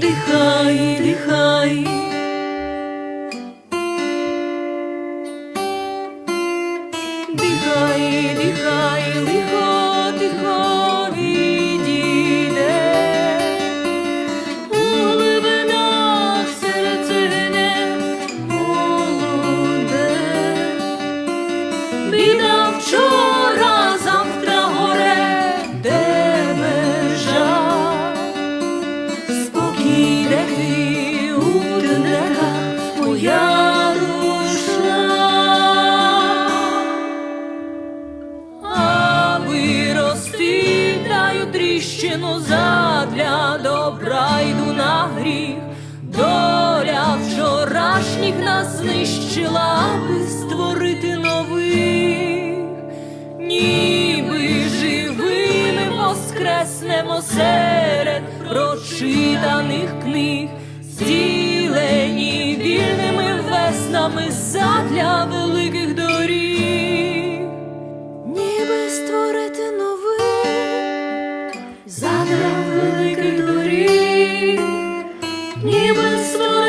дихай, дихай. Моя душа, аби рости, тріщину задля добра йду на гріх. Доля вчорашніх нас знищила, аби створити нових, ніби живими воскреснемо серед прочитаних книг, зцілені вільними веснами задля великих доріг, ніби створити нових задля великих доріг. Ніби створити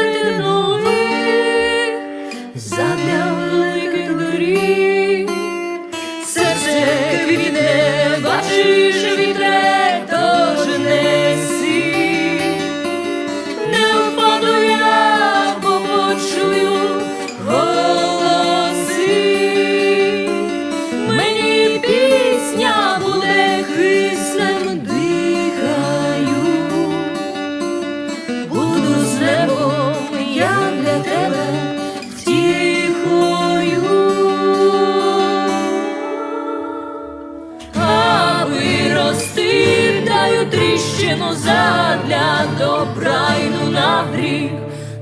чину задля добра йду ну на гріх,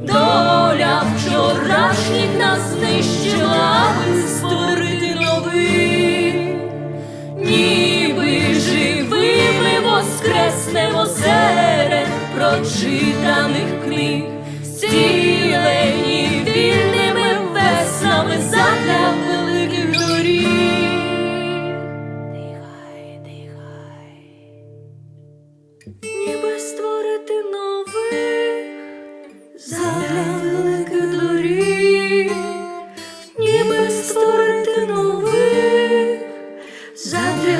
доля вчорашніх нас знищила, аби створити новий, ніби живими воскреснемо серед прочита. ніби створити нових задля великих доріг, ніби створити нових задля.